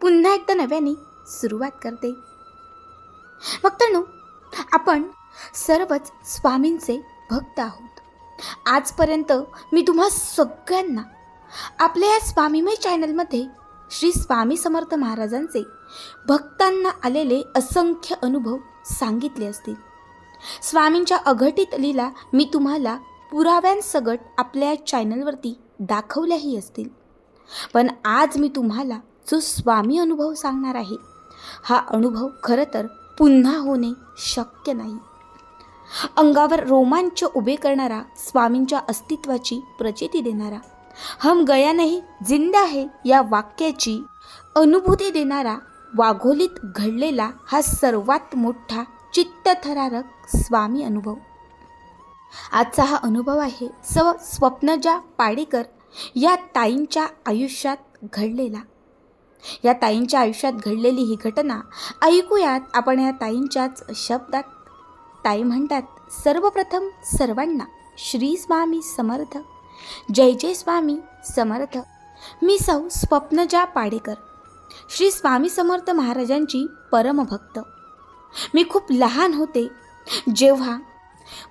पुन्हा एकदा नव्याने सुरुवात करते. भक्तांनो आपण सर्वच स्वामींचे भक्त आहोत. आजपर्यंत मी तुम्हा सगळ्यांना आपल्या या स्वामीमय चॅनलमध्ये श्री स्वामी समर्थ महाराजांचे भक्तांना आलेले असंख्य अनुभव सांगितले असतील. स्वामींच्या अघटित लीला मी तुम्हाला पुराव्यांसगट आपल्या चॅनलवरती दाखवल्याही असतील. पण आज मी तुम्हाला जो स्वामी अनुभव सांगणार आहे हा अनुभव खरं तर पुन्हा होणे शक्य नाही. अंगावर रोमांच उभे करणारा स्वामींच्या अस्तित्वाची प्रचिती देणारा हम गया नाही जिंदा आहे या वाक्याची अनुभूती देणारा वाघोलीत घडलेला हा सर्वात मोठा चित्तथरारक स्वामी अनुभव. आजचा हा अनुभव आहे स्व स्वप्नजा पाडेकर या ताईंच्या आयुष्यात घडलेला. या ताईंच्या आयुष्यात घडलेली ही घटना ऐकूयात आपण या ताईंच्याच शब्दात. ताई म्हणतात सर्वप्रथम सर्वांना श्री स्वामी समर्थ. जय जय स्वामी समर्थ. मी सौ स्वप्नजा पाडेकर. श्री स्वामी समर्थ महाराजांची परमभक्त. मी खूप लहान होते जेव्हा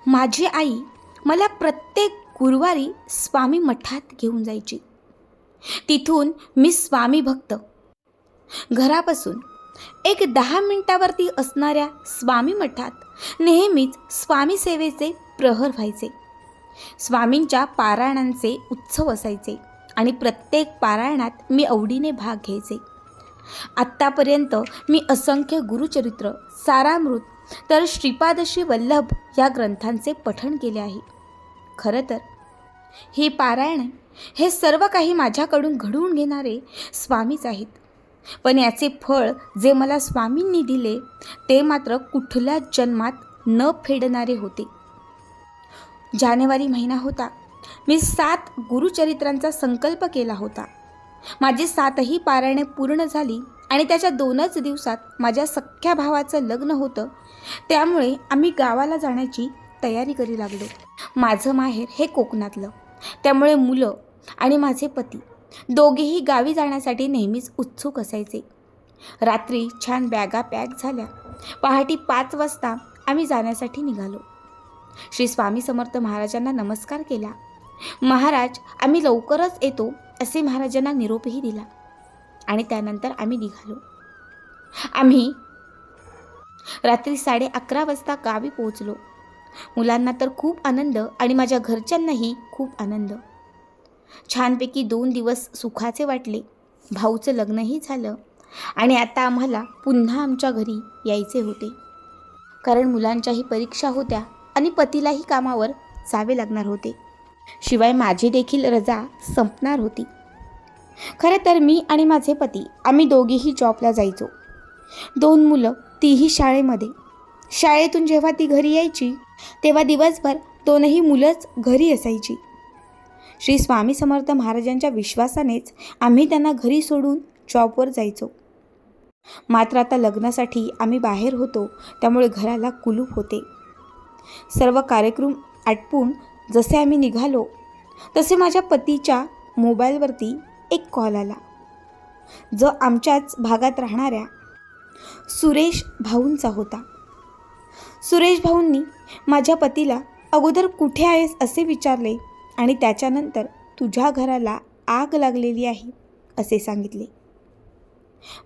माझी आई मला प्रत्येक गुरुवारी स्वामी मठात घेऊन जायची. तिथून मी स्वामी भक्त घरापासून एक दहा मिनिटावरती असणाऱ्या स्वामी मठात नेहमीच स्वामी सेवेचे प्रहर व्हायचे. स्वामींच्या पारायणांचे उत्सव असायचे आणि प्रत्येक पारायणात मी आवडीने भाग घ्यायचे. आत्तापर्यंत मी असंख्य गुरुचरित्र सारामृत तर श्रीपादशी वल्लभ या ग्रंथांचे पठण केले आहे. खरं तर हे पारायण हे सर्व काही माझ्याकडून घडवून घेणारे स्वामीच आहेत. पण याचे फळ जे मला स्वामींनी दिले ते मात्र कुठल्याच जन्मात न फेडणारे होते. जानेवारी महिना होता. मी सात गुरुचरित्रांचा संकल्प केला होता. माझी सातही पारायणे पूर्ण झाली आणि त्याच्या दोनच दिवसात माझ्या सख्ख्या भावाचं लग्न होतं. त्यामुळे आम्ही गावाला जाण्याची तयारी करू लागलो. माझं माहेर हे कोकणातलं. त्यामुळे मुलं आणि माझे पती दोघेही गावी जाण्यासाठी नेहमीच उत्सुक असायचे. रात्री छान बॅगा पॅक झाल्या. पहाटे पाच वाजता आम्ही जाण्यासाठी निघालो. श्री स्वामी समर्थ महाराजांना नमस्कार केला. महाराज आम्ही लवकरच येतो असे महाराजांना निरोपही दिला. आणि त्यानंतर आम्ही निघालो. आम्ही रात्री साडे अकरा वाजता गावी पोहोचलो. मुलांना तर खूप आनंद आणि माझ्या घरच्यांनाही खूप आनंद. छानपैकी दोन दिवस सुखाचे वाटले. भाऊचं लग्नही झालं आणि आता आम्हाला पुन्हा आमच्या घरी यायचे होते. कारण मुलांच्याही परीक्षा होत्या आणि पतीलाही कामावर जावे लागणार होते. शिवाय माझी देखील रजा संपणार होती. खरं तर मी आणि माझे पती आम्ही दोघेही जॉबला जायचो. दोन मुलं तीही शाळेमध्ये. शाळेतून जेव्हा ती घरी यायची तेव्हा दिवसभर दोनही मुलंच घरी असायची. श्री स्वामी समर्थ महाराजांच्या विश्वासानेच आम्ही त्यांना घरी सोडून जॉबवर जायचो. मात्र आता लग्नासाठी आम्ही बाहेर होतो त्यामुळे घराला कुलूप होते. सर्व कार्यक्रम आटपून जसे आम्ही निघालो तसे माझ्या पतीच्या मोबाईलवरती एक कॉल आला जो आमच्याच भागात राहणाऱ्या सुरेश भाऊंचा होता. सुरेश भाऊंनी माझ्या पतीला अगोदर कुठे आहेस असे विचारले आणि त्याच्यानंतर तुझ्या घराला आग लागलेली आहे असे सांगितले.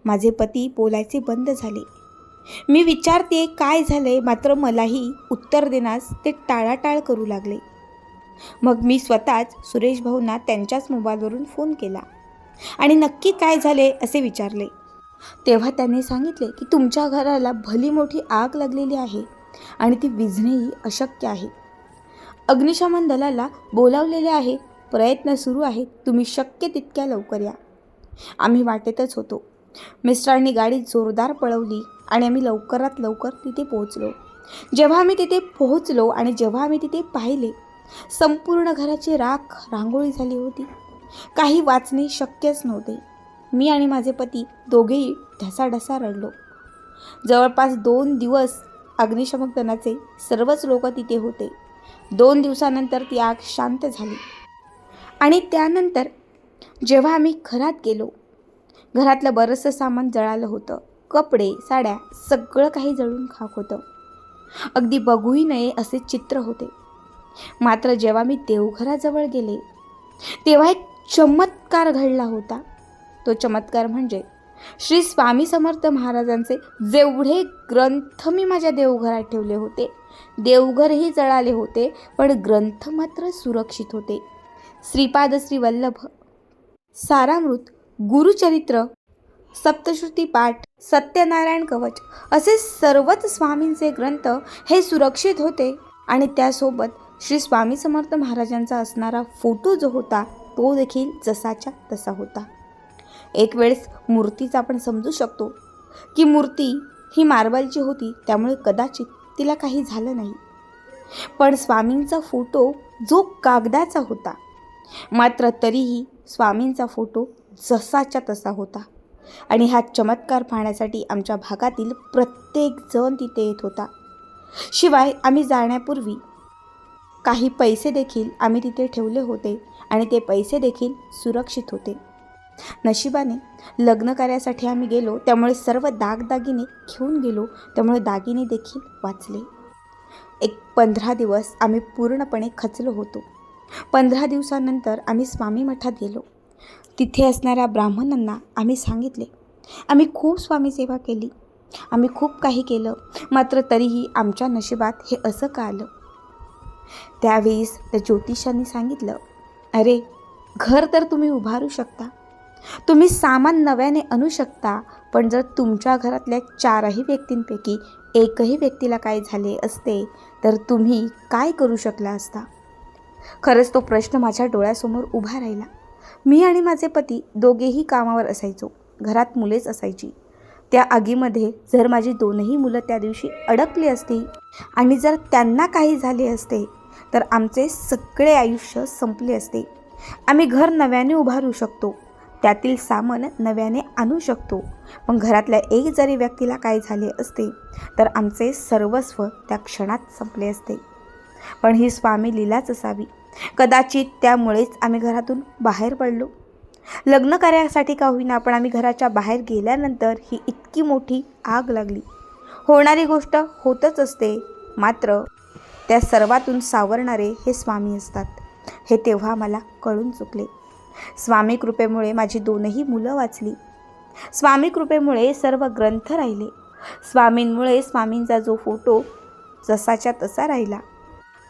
माझे पती बोलायचे बंद झाले. मी विचारते काय झाले मात्र मलाही उत्तर देण्यास ते टाळाटाळ करू लागले. मग मी स्वतःच सुरेश भाऊंना त्यांच्याच मोबाईलवरून फोन केला. आणि नक्की काय झाले असे विचारले. तेव्हा त्यांनी सांगितले की तुमच्या घराला भली मोठी आग लागलेली आहे आणि ती विझणेही अशक्य आहे. अग्निशमन दलाला बोलावलेले आहे. प्रयत्न सुरू आहेत. तुम्ही शक्य तितक्या लवकर या. आम्ही वाटेतच होतो. मिस्टरांनी गाडी जोरदार पळवली आणि आम्ही लवकरात लवकर तिथे पोहोचलो. जेव्हा आम्ही तिथे पोहोचलो आणि जेव्हा आम्ही तिथे पाहिले संपूर्ण घराची राख रांगोळी झाली होती. काही वाचणे शक्यच नव्हते. मी आणि माझे पती दोघेही ढसाढसा रडलो. जवळपास दोन दिवस अग्निशमक दलाचे सर्वच लोक तिथे होते. दोन दिवसानंतर ती आग शांत झाली. आणि त्यानंतर जेव्हा आम्ही घरात गेलो घरातलं बरंचसं सामान जळालं होतं. कपडे साड्या सगळं काही जळून खाक होतं. अगदी बघूही नये असे चित्र होते. मात्र जेव्हा मी देवघराजवळ गेले तेव्हा एक चमत्कार घडला होता. तो चमत्कार म्हणजे श्री स्वामी समर्थ महाराजांचे जेवढे ग्रंथ मी माझ्या देवघरात ठेवले होते देवघरही जळाले होते पण ग्रंथ मात्र सुरक्षित होते. श्रीपाद श्री वल्लभ सारामृत गुरुचरित्र सप्तश्रुती पाठ सत्यनारायण कवच असे सर्वच स्वामींचे ग्रंथ हे सुरक्षित होते आणि त्यासोबत श्री स्वामी समर्थ महाराजांचा असणारा फोटो जो होता तो देखील जसाच्या तसा होता. एक वेळेस मूर्तीचा आपण समजू शकतो की मूर्ती ही मार्बलची होती त्यामुळे कदाचित तिला काही झालं नाही. पण स्वामींचा फोटो जो कागदाचा होता मात्र तरीही स्वामींचा फोटो जसाच्या तसा होता. आणि हा चमत्कार पाहण्यासाठी आमच्या भागातील प्रत्येक जण तिथे येत होता. शिवाय आम्ही जाण्यापूर्वी काही पैसे देखील आम्ही तिथे ठेवले होते आणि ते पैसे देखील सुरक्षित होते. नशिबाने लग्नकार्यासाठी आम्ही गेलो त्यामुळे सर्व दागदागिने घेऊन गेलो त्यामुळे दागिने देखील वाचले. एक पंधरा दिवस आम्ही पूर्णपणे खचलो होतो. पंधरा दिवसानंतर आम्ही स्वामी मठात गेलो. तिथे असणाऱ्या ब्राह्मणांना आम्ही सांगितले आम्ही खूप स्वामी सेवा केली. आम्ही खूप काही केलं मात्र तरीही आमच्या नशिबात हे असं का आलं? त्यावेळेस त्या ज्योतिषांनी सांगितलं अरे घर तर तुम्ही उभारू शकता. तुम्ही सामान नव्याने आणू शकता पण जर तुमच्या घरातल्या चारही व्यक्तींपैकी एकही व्यक्तीला काय झाले असते तर तुम्ही काय करू शकला असता? खरंच तो प्रश्न माझ्या डोळ्यासमोर उभा राहिला. मी आणि माझे पती दोघेही कामावर असायचो घरात मुलेच असायची. त्या आगीमध्ये जर माझी दोनही मुलं त्या दिवशी अडकली असती आणि जर त्यांना काही झाले असते तर आमचे सगळे आयुष्य संपले असते. आम्ही घर नव्याने उभारू शकतो. त्यातील सामान नव्याने आणू शकतो. पण घरातल्या एक जरी व्यक्तीला काय झाले असते तर आमचे सर्वस्व त्या क्षणात संपले असते. पण ही स्वामी लीलाच असावी. कदाचित त्यामुळेच आम्ही घरातून बाहेर पडलो. लग्न कार्यासाठी का होईना पण आम्ही घराच्या बाहेर गेल्यानंतर ही इतकी मोठी आग लागली. होणारी गोष्ट होतच असते मात्र त्या सर्वातून सावरणारे हे स्वामी असतात. हे तेव्हा मला कळून चुकले. स्वामी कृपेमुळे माझी दोनही मुलं वाचली. स्वामी कृपेमुळे सर्व ग्रंथ राहिले. स्वामींमुळे स्वामींचा जो फोटो जसाच्या तसा राहिला.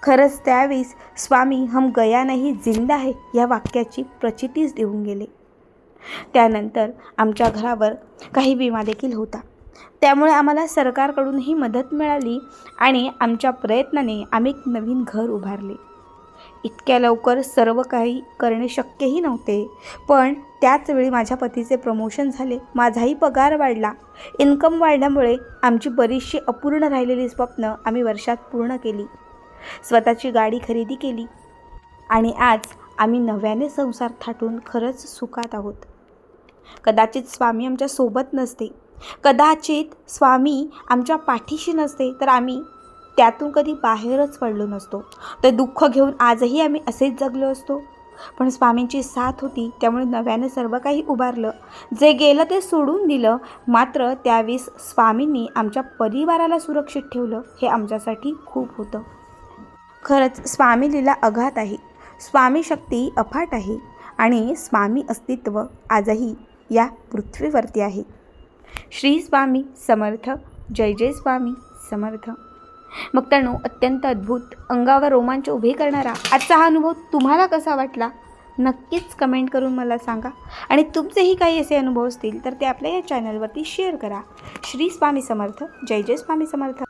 खरंच त्यावेळेस स्वामी हम गया नाही जिंदा आहे या वाक्याची प्रचितीच देऊन गेले. त्यानंतर आमच्या घरावर काही विमा देखील होता. त्यामुळे आम्हाला सरकारकडूनही मदत मिळाली आणि आमच्या प्रयत्नाने आम्ही एक नवीन घर उभारले. इतक्या लवकर सर्व काही करणे शक्यही नव्हते. पण त्याच वेळी माझ्या पतीचे प्रमोशन झाले. माझाही पगार वाढला. इन्कम वाढल्यामुळे आमची बरीचशी अपूर्ण राहिलेली स्वप्न आम्ही वर्षात पूर्ण केली. स्वतःची गाडी खरेदी केली. आणि आज आम्ही नव्याने संसार थाटून खरंच सुखात आहोत. कदाचित स्वामी आमच्यासोबत नसते. कदाचित स्वामी आमच्या पाठीशी नसते तर आम्ही त्यातून कधी बाहेरच पडलो नसतो. ते दुःख घेऊन आजही आम्ही असेच जगलो असतो. पण स्वामींची साथ होती त्यामुळे नव्याने सर्व काही उभारलं. जे गेलं ते सोडून दिलं. मात्र त्यावेळेस स्वामींनी आमच्या परिवाराला सुरक्षित ठेवलं. हे आमच्यासाठी खूप होतं. खरंच स्वामी लीला अघात आहे. स्वामी शक्ती अफाट आहे. आणि स्वामी अस्तित्व आजही या पृथ्वीवरती आहे. श्री स्वामी समर्थ. जय जय स्वामी समर्थ. मग त्यानो अत्यंत अद्भुत अंगावर रोमांच उभे करणारा आजचा हा अनुभव तुम्हाला कसा वाटला? नक्कीच कमेंट करून मला सांगा. आणि तुमचेही काही असे अनुभव असतील तर ते आपल्या या चॅनलवरती शेअर करा. श्री स्वामी समर्थ. जय जय स्वामी समर्थ.